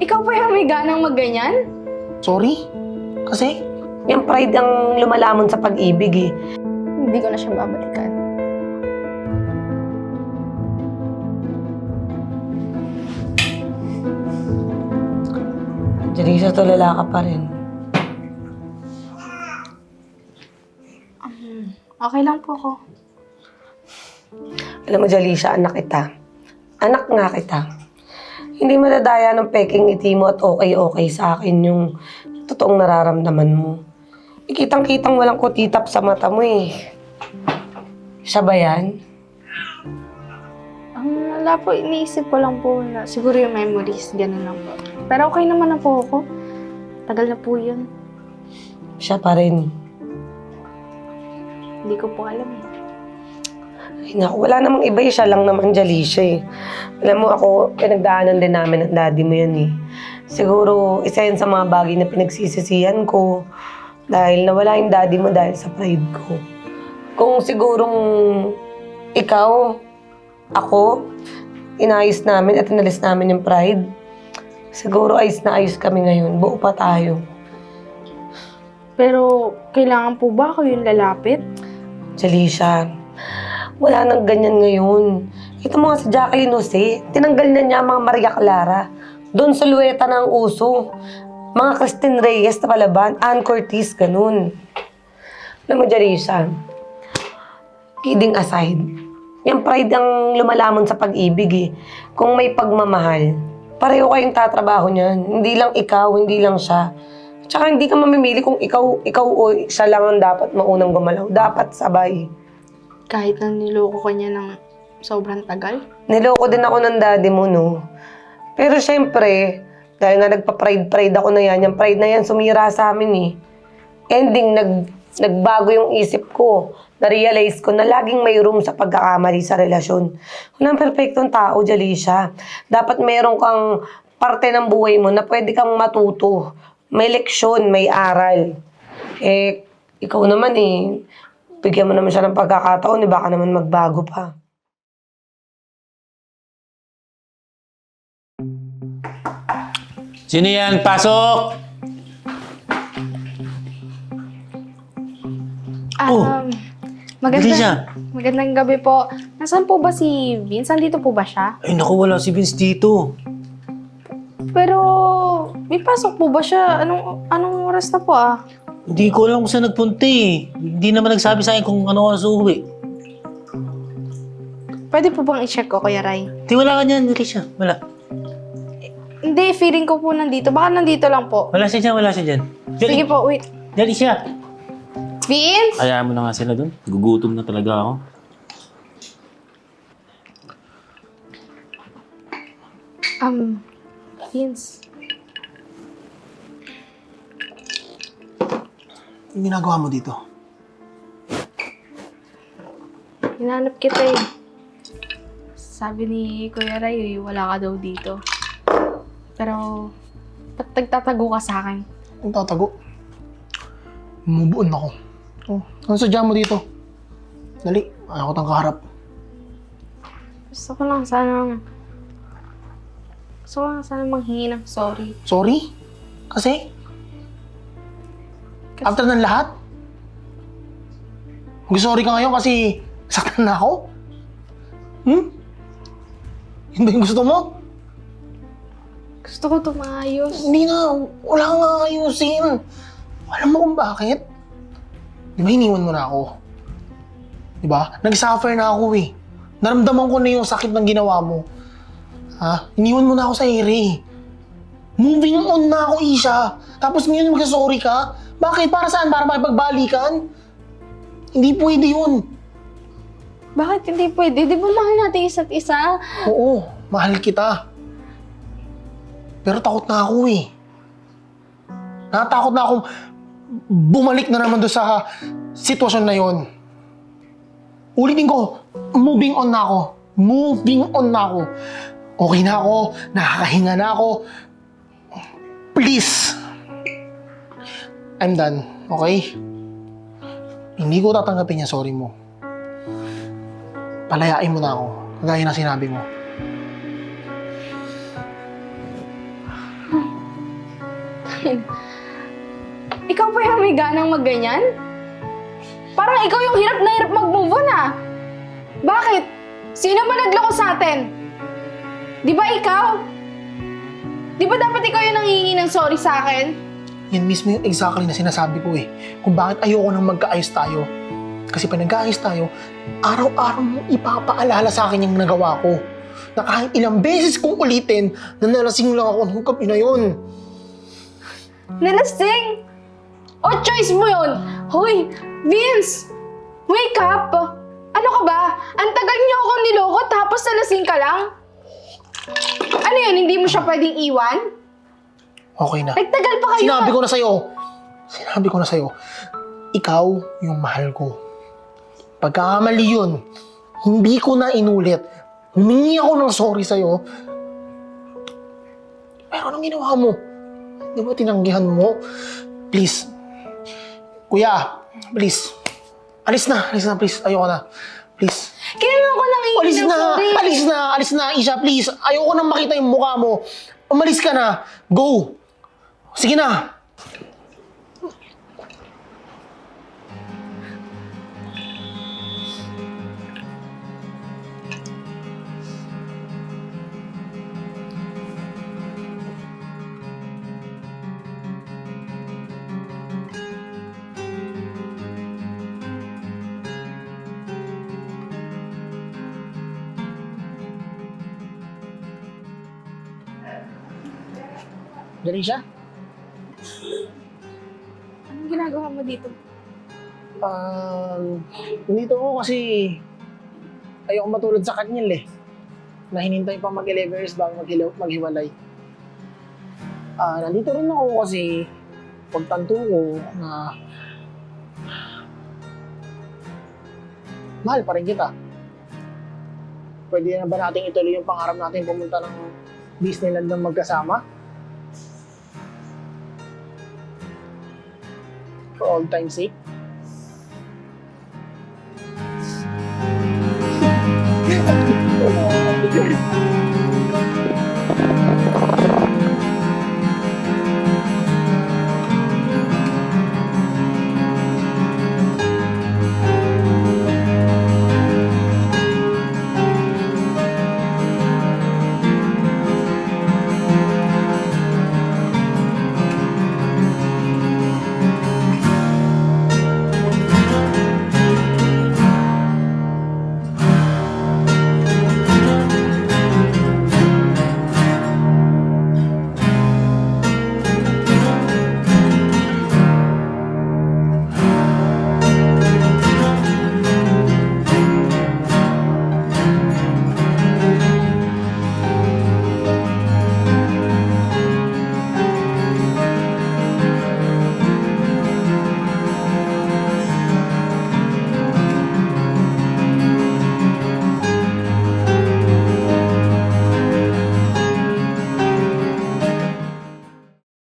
Ikaw pa yung may ganang magganyan? Sorry? Kasi, yung pride ang lumalamon sa pag-ibig eh. Hindi ko na siya babalikan. Jerisa, tulala ka pa rin. Okay lang po ako. Alam mo, Jalisha, anak kita. Anak nga kita. Hindi madadaya ng peking ngiti mo at okay-okay sa akin yung totoong nararamdaman mo. Ikitang-kitang walang kutitap sa mata mo eh. Siya ba yan? Ang wala po, iniisip ko lang po na siguro yung memories, ganun lang po. Pero okay naman na po ako. Tagal na po yun. Siya pa rin. Hindi ko po alam eh. Naku, wala namang iba eh. Siya lang naman, Jalisha eh. Alam mo, ako, pinagdaanan din namin ng daddy mo yan eh. Siguro, isa yan sa mga bagay na pinagsisisihan ko. Dahil nawala yung daddy mo dahil sa pride ko. Kung sigurong ikaw, ako, inayos namin at inalis namin yung pride, siguro ayos na ayos kami ngayon. Buo pa tayo. Pero kailangan po ba ako yung lalapit? Jalisha, wala nang ganyan ngayon. Ito mga si Jacqueline Jose, tinanggal na niya mga Maria Clara. Doon sa luweta ng uso. Mga Christine Reyes na palaban, Ann Cortez, ganun. Alam mo, Jalisha, kidding aside, yung pride ang lumalamon sa pag-ibig eh. Kung may pagmamahal, pareho kayong tatrabaho niyan. Hindi lang ikaw, hindi lang siya. Tsaka hindi ka mamimili kung ikaw, ikaw o siya lang ang dapat maunang gumalaw. Dapat sabay. Kahit na niloko ko niya ng sobrang tagal? Niloko din ako ng daddy mo, no? Pero syempre, dahil nga nagpa-pride-pride ako na yan, yung pride na yan sumira sa amin eh. Ending, nag, nagbago yung isip ko. Na-realize ko na laging may room sa pagkakamali sa relasyon. Walang perfectong tao, Jalisha. Dapat meron kang parte ng buhay mo na pwede kang matuto. May leksyon, may aral. Eh, ikaw naman eh, bigyan mo naman siya ng pagkakataon, eh, baka naman magbago pa. Sino yan? Pasok! Oh, Um, Dali siya. magandang, magandang gabi po. Nasaan po ba si Vince? Nandito po ba siya? Ay, naku, wala si Vince dito. Pero, may pasok po ba siya? Anong, anong oras na po ah? Hindi ko alam kung saan nagpunta eh. Hindi naman nagsabi sa akin kung ano oras uuwi. Pwede po bang i-check ko, Kuya Ray? Di wala ka dyan, dali siya. Wala. Hindi, feeling ko po nandito. Baka nandito lang po. Wala siya dyan, wala siya dyan. Dali, Sige po, wait. dali siya. Vince? Hayaan mo na nga sila doon. Gugutom na talaga ako. Um, Vince. Yung ginagawa mo dito? Hinanap kita eh. Sabi ni Kuya Ray, eh, wala ka daw dito. Pero, ba't nagtatago ka sa akin? Ang tatago. Mubuon ako. Oh, ano sadya mo dito? Dali, ayaw ko tang kaharap. Gusto ko lang sanang... Gusto ko lang sanang manghingi ng sorry. Sorry? Kasi? After ng lahat? Mag-sorry ka ngayon kasi saktan na ako? Hmm? Yun ba yung gusto mo? Gusto ko tumayos. Hindi na, wala kang ayusin. Alam mo kung bakit? Di ba iniwan mo na ako? Di ba? Nag-suffer na ako eh. Naramdaman ko na yung sakit ng ginawa mo. Ha? Iniwan mo na ako sa ere. Moving on na ako, Isha. Tapos ngayon mag-sorry ka? Bakit? Para saan? Para makipagbalikan? Hindi pwede yun. Bakit hindi pwede? Di ba mahal natin isa't isa? Oo, mahal kita. Pero takot na ako eh. Natatakot na akong bumalik na naman doon sa sitwasyon na yon. Ulitin ko, moving on na ako. Moving on na ako. Okay na ako, nakakahinga na ako. Please. I'm done, okay? Hindi ko tatanggapin yung sorry mo. Palayain mo na ako, kagaya na sinabi mo. Ikaw pa yung may ganang magganyan? Parang ikaw yung hirap na hirap mag-move on ah. Bakit? Sino ba nagloko sa atin? Di ba ikaw? Di ba dapat ikaw yung nangihingi ng sorry sa akin? Yan mismo yung exactly na sinasabi ko eh. Kung bakit ayoko nang magkaayos tayo. Kasi pag nag-aayos tayo, araw-araw mo ipapaalala sa akin yung nagawa ko. Na kahit ilang beses kong ulitin na nalasing lang ako nung gabi na yun. Nalasing! O choice mo yun! Hoy, Vince! Wake up! Ano ka ba? Ang tagal niyo akong niloko tapos nalasing ka lang? Ano yun, hindi mo siya pwedeng iwan? Okay na. Nagtagal pa kayo! Sinabi ko na sa'yo. Sinabi ko na sa'yo. Ikaw yung mahal ko. Pagkakamali yun, hindi ko na inulit. Humingi ako ng sorry sa'yo. Pero anong ginawa mo? Di ba tinanggihan mo? Please. Kuya, please. Alis na, alis na, please. Ayoko na. Please. Kailangan ko nang Alis ng na! sorry. Alis na! Alis na, Isha, please! Ayoko nang makita yung mukha mo. Umalis ka na. Go! Sige na! Dali siya? Anong ginagawa mo dito? Um, nandito ako kasi ayoko matulad sa kanya eh. Na hinintay pa mag-11 years bago mag- maghiwalay. Ah, nandito rin ako kasi pagtanto ko na mahal pa rin kita. Pwede na ba nating ituloy yung pangarap natin pumunta ng Disneyland ng magkasama? All time sake? Eh?